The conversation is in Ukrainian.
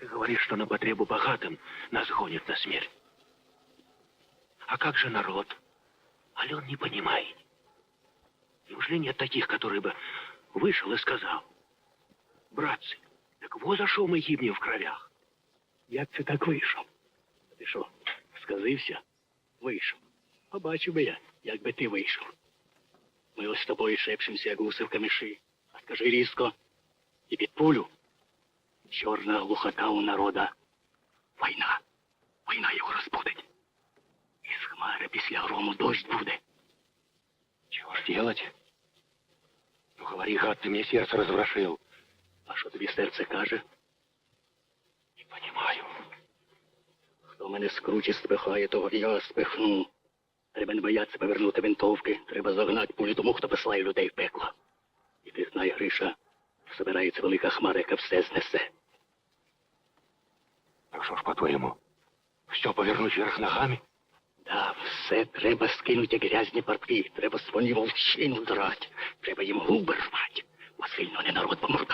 Ты говоришь, что на потребу богатым нас гонят на смерть. А как же народ? Али он не понимает? Неужели нет таких, которые бы вышел и сказал? Братцы, так вот за що ми гибнем в кровях. Як це так вийшов? Ти що, сказився? Вийшов. Побачив би я, як би ти вийшов. Ми ось з тобою шепчемося, як гуси в каміші. А скажи різко. І під пулю. Чорна глухота у народа. Війна. Війна його розбудить. Із хмари після грому дощ буде. Чего ж делать? Ну, говори, гад, ты мне сердце разворошил. А що тобі серце каже? Не понимаю. Хто мене скруче спихає, того я спихну. Треба не боятися повернути винтовки. Треба загнати пулю тому, хто посилає людей в пекло. І ти знай, Гриша, збирається велика хмара, яка все знесе. Ну що ж, по-твоєму, все повернуть вверх ногами? Да, все треба скинути грязні партії, треба свою вовщину драть, треба їм губи рвати, бо не народ помрут.